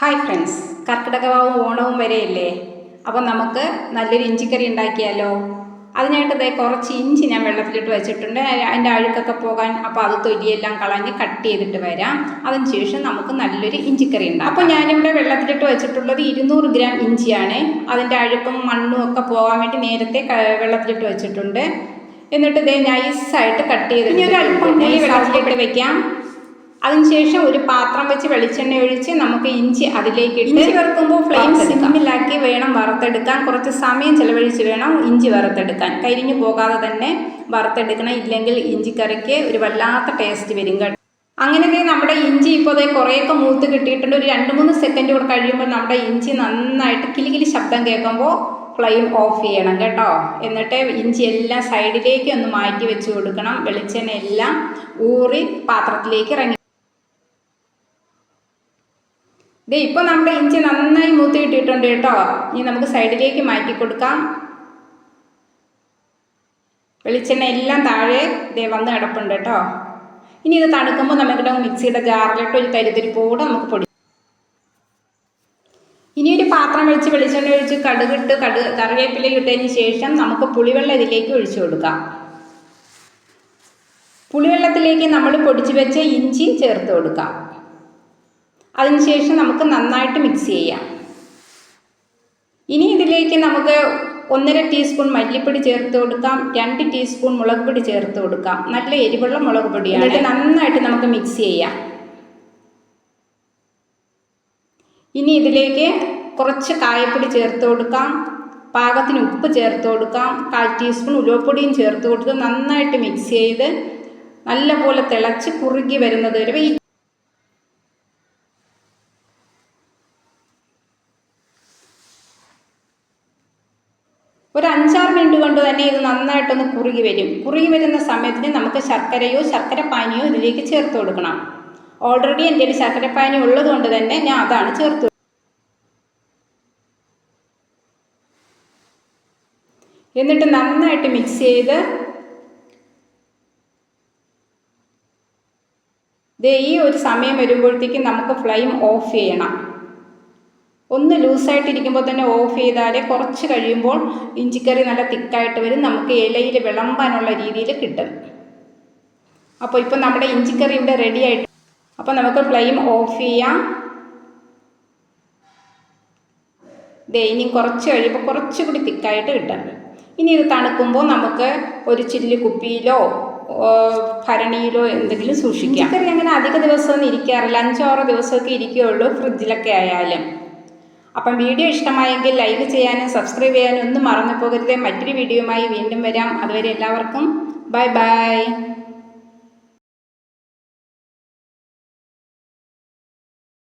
Hi friends കർക്കിടകവാവും ഓണവും വരെയല്ലേ? അപ്പോൾ നമുക്ക് നല്ലൊരു ഇഞ്ചിക്കറി ഉണ്ടാക്കിയാലോ? അതിനായിട്ട് ദേ കുറച്ച് ഇഞ്ചി ഞാൻ വെള്ളത്തിലിട്ട് വെച്ചിട്ടുണ്ട്. അതിന്റെ അഴുക്കൊക്കെ പോകാൻ അപ്പോൾ അത് തൊലിയെല്ലാം കളഞ്ഞ് കട്ട് ചെയ്തിട്ട് വരാം. അതിന് ശേഷം നമുക്ക് നല്ലൊരു ഇഞ്ചിക്കറി ഉണ്ടാകും അപ്പോൾ ഞാനിവിടെ വെള്ളത്തിലിട്ട് വെച്ചിട്ടുള്ളത് ഇരുന്നൂറ് ഗ്രാം ഇഞ്ചിയാണ്. അതിന്റെ അഴുക്കും മണ്ണും ഒക്കെ പോകാൻ വേണ്ടി നേരത്തെ വെള്ളത്തിലിട്ട് വെച്ചിട്ടുണ്ട്. എന്നിട്ട് ഇതേ നൈസായിട്ട് കട്ട് ചെയ്ത് ഇനി ഒരു അല്പം വെള്ളത്തിലിട്ട് വെക്കാം. അതിനുശേഷം ഒരു പാത്രം വെച്ച് വെളിച്ചെണ്ണ ഒഴിച്ച് നമുക്ക് ഇഞ്ചി അതിലേക്ക് ഇട്ട് ഇഞ്ചി വറുക്കുമ്പോൾ ഫ്ലെയിം സിമ്മിലാക്കി വേണം വറുത്തെടുക്കാൻ. കുറച്ച് സമയം ചിലവഴിച്ച് വേണം ഇഞ്ചി വറുത്തെടുക്കാൻ. കരിഞ്ഞു പോകാതെ തന്നെ വറുത്തെടുക്കണം. ഇല്ലെങ്കിൽ ഇഞ്ചിക്കറിക്ക് ഒരു വല്ലാത്ത ടേസ്റ്റ് വരും കേട്ടോ. അങ്ങനെ നമ്മുടെ ഇഞ്ചി ഇപ്പോൾ അതേ കുറേയൊക്കെ മൂത്ത് കിട്ടിയിട്ടുണ്ട്. ഒരു രണ്ട് മൂന്ന് സെക്കൻഡ് കൂടെ കഴിയുമ്പോൾ നമ്മുടെ ഇഞ്ചി നന്നായിട്ട് കിലികിലി ശബ്ദം കേൾക്കുമ്പോൾ ഫ്ലെയിം ഓഫ് ചെയ്യണം കേട്ടോ. എന്നിട്ട് ഇഞ്ചി എല്ലാം സൈഡിലേക്ക് ഒന്ന് മാറ്റി വെച്ച് കൊടുക്കണം. വെളിച്ചെണ്ണ എല്ലാം ഊറി പാത്രത്തിലേക്ക് ഇറങ്ങി ദേ ഇപ്പോൾ നമ്മുടെ ഇഞ്ചി നന്നായി മൂത്ത് കിട്ടിയിട്ടുണ്ട് കേട്ടോ. ഇനി നമുക്ക് സൈഡിലേക്ക് മാറ്റി കൊടുക്കാം. വെളിച്ചെണ്ണ എല്ലാം താഴെ ഇതേ വന്ന് കിടപ്പുണ്ട് കേട്ടോ. ഇനി ഇത് തണുക്കുമ്പോൾ നമുക്ക് മിക്സിയുടെ ജാറിലിട്ട് ഒരു തരിതരിപ്പോടെ നമുക്ക് പൊടി ഇനി ഒരു പാത്രം വെച്ച് വെളിച്ചെണ്ണ ഒഴിച്ച് കടുകിട്ട് കടു കറിവേപ്പില ഇട്ടതിന് ശേഷം നമുക്ക് പുളിവെള്ളം ഇതിലേക്ക് ഒഴിച്ചു കൊടുക്കാം. പുളിവെള്ളത്തിലേക്ക് നമ്മൾ പൊടിച്ച് വെച്ച ഇഞ്ചി ചേർത്ത് കൊടുക്കാം. അതിനുശേഷം നമുക്ക് നന്നായിട്ട് മിക്സ് ചെയ്യാം. ഇനി ഇതിലേക്ക് നമുക്ക് ഒന്നര ടീസ്പൂൺ മല്ലിപ്പൊടി ചേർത്ത് കൊടുക്കാം രണ്ട് ടീസ്പൂൺ മുളക് പൊടി ചേർത്ത് കൊടുക്കാം. നല്ല എരിവുള്ള മുളക് പൊടിയാണ്. എന്നിട്ട് നന്നായിട്ട് നമുക്ക് മിക്സ് ചെയ്യാം. ഇനി ഇതിലേക്ക് കുറച്ച് കായപ്പൊടി ചേർത്ത് കൊടുക്കാം പാകത്തിന് ഉപ്പ് ചേർത്ത് കൊടുക്കാം കാൽ ടീസ്പൂൺ ഉലുവപ്പൊടിയും ചേർത്ത് കൊടുത്ത് നന്നായിട്ട് മിക്സ് ചെയ്ത് നല്ലപോലെ തിളച്ച് കുറുകി വരുന്നത് വരെ അഞ്ചാറ് മിനിറ്റ് കൊണ്ട് തന്നെ ഇത് നന്നായിട്ടൊന്ന് കുറുകി വരും. കുറുകി വരുന്ന സമയത്തിന് നമുക്ക് ശർക്കരയോ ശർക്കര പാനിയോ ഇതിലേക്ക് ചേർത്ത് കൊടുക്കണം. ഓൾറെഡി എന്റെ ഒരു ശർക്കര പാനി ഉള്ളത് കൊണ്ട് തന്നെ ഞാൻ അതാണ് ചേർത്ത് എന്നിട്ട് നന്നായിട്ട് മിക്സ് ചെയ്ത് ദേ ഈ ഒരു സമയം വരുമ്പോഴത്തേക്കും നമുക്ക് ഫ്ലെയിം ഓഫ് ചെയ്യണം. ഒന്ന് ലൂസായിട്ടിരിക്കുമ്പോൾ തന്നെ ഓഫ് ചെയ്താൽ കുറച്ച് കഴിയുമ്പോൾ ഇഞ്ചിക്കറി നല്ല തിക്കായിട്ട് വരും. നമുക്ക് ഇലയിൽ വിളമ്പാനുള്ള രീതിയിൽ കിട്ടും. അപ്പോൾ ഇപ്പം നമ്മുടെ ഇഞ്ചിക്കറി ഇവിടെ റെഡി ആയിട്ട് അപ്പോൾ നമുക്ക് ഫ്ലെയിം ഓഫ് ചെയ്യാം. ദേ ഇനി കുറച്ച് കഴിയുമ്പോൾ കുറച്ചുകൂടി തിക്കായിട്ട് കിട്ടും. ഇനി ഇത് തണുക്കുമ്പോൾ നമുക്ക് ഒരു ചില്ലി കുപ്പിയിലോ ഭരണിയിലോ എന്തെങ്കിലും സൂക്ഷിക്കാം. ഇഞ്ചിക്കറി അങ്ങനെ അധിക ദിവസമൊന്നും ഇരിക്കാറില്ല. അഞ്ചോ ആറോ ദിവസമൊക്കെ ഇരിക്കുകയുള്ളൂ ഫ്രിഡ്ജിലൊക്കെ ആയാലും. അപ്പം വീഡിയോ ഇഷ്ടമായെങ്കിൽ ലൈക്ക് ചെയ്യാനും സബ്സ്ക്രൈബ് ചെയ്യാനും ഒന്നും മറന്നു പോകരുത്. മറ്റൊരു വീഡിയോയുമായി വീണ്ടും വരാം. അതുവരെ എല്ലാവർക്കും ബൈ ബൈ.